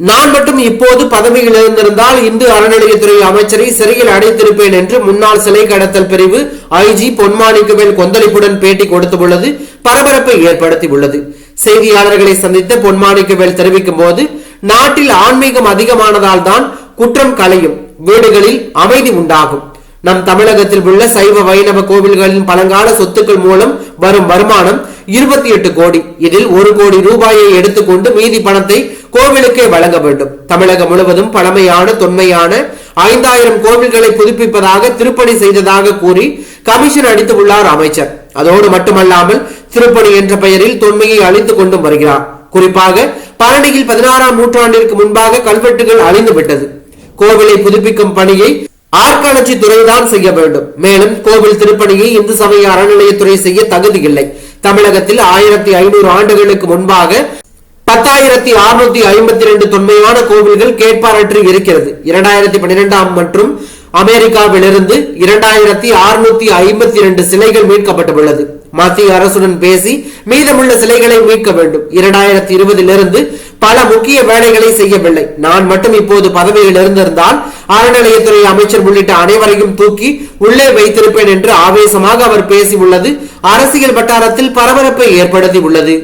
நான் மட்டும் இப்போது பதவியில் இருந்திருந்தால் இந்து அறநிலையத்துறை அமைச்சரை சிறையில் அடைத்திருப்பேன் என்று முன்னாள் சிலை கடத்தல் பிரிவு ஐஜி பொன்மாணிக்கவேல் கொந்தளிப்புடன் பேட்டி கொடுத்துள்ளது பரபரப்பை ஏற்படுத்தியுள்ளது. செய்தியாளர்களை சந்தித்த பொன்மாணிக்கவேல் தெரிவிக்கும் போது நாட்டில் ஆன்மீகம் அதிகமானதால் தான் குற்றம் களையும் வீடுகளில் அமைதி உண்டாகும். நம் தமிழகத்தில் உள்ள சைவ வைணவ கோவில்களின் பழங்கால சொத்துக்கள் மூலம் வரும் வருமானம் இருபத்தி எட்டு கோடி. இதில் ஒரு கோடி ரூபாயை எடுத்துக்கொண்டு மீதி பணத்தை கோவிலுக்கே வழங்க வேண்டும். தமிழகம் முழுவதும் பழமையான தொன்மையான ஐந்தாயிரம் கோவில்களை புதுப்பிப்பதாக திருப்பணி செய்ததாக கூறி கமிஷன் அடித்துள்ளார் அமைச்சர். அதோடு மட்டுமல்லாமல் திருப்பணி என்ற பெயரில் தொன்மையை அழித்துக் கொண்டும் வருகிறார். குறிப்பாக பழனியில் பதினாறாம் நூற்றாண்டிற்கு முன்பாக கல்வெட்டுகள் அழிந்து விட்டது. கோவிலை புதுப்பிக்கும் பணியை ஆர்காலஜி துறைதான் செய்ய வேண்டும். மேலும் கோவில் திருப்பணியை இந்து சமய அறநிலையத்துறை செய்ய தகுதி இல்லை. தமிழகத்தில் ஆயிரத்தி ஐநூறு ஆண்டுகளுக்கு முன்பாக பத்தாயிரத்தி அறுநூத்தி ஐம்பத்தி ரெண்டு தொன்மையான கோவில்கள் கேட்பாரற்று இருக்கிறது. இரண்டாயிரத்தி பன்னிரெண்டாம் மற்றும் அமெரிக்காவிலிருந்து இரண்டாயிரத்தி அறுநூத்தி ஐம்பத்தி ரெண்டு சிலைகள் மீட்கப்பட்டுள்ளது. மத்திய அரசுடன் பேசி மீதமுள்ள சிலைகளை மீட்க வேண்டும். இரண்டாயிரத்தி இருபதிலிருந்து பல முக்கிய வேலைகளை செய்யவில்லை. நான் மட்டும் இப்போது பதவியில் இருந்திருந்தால் அறநிலையத்துறை அமைச்சர் உள்ளிட்ட அனைவரையும் தூக்கி உள்ளே வைத்திருப்பேன் என்று ஆவேசமாக அவர் பேசியுள்ளது. அரசியல் வட்டாரத்தில் பரபரப்பை ஏற்படுத்தி உள்ளது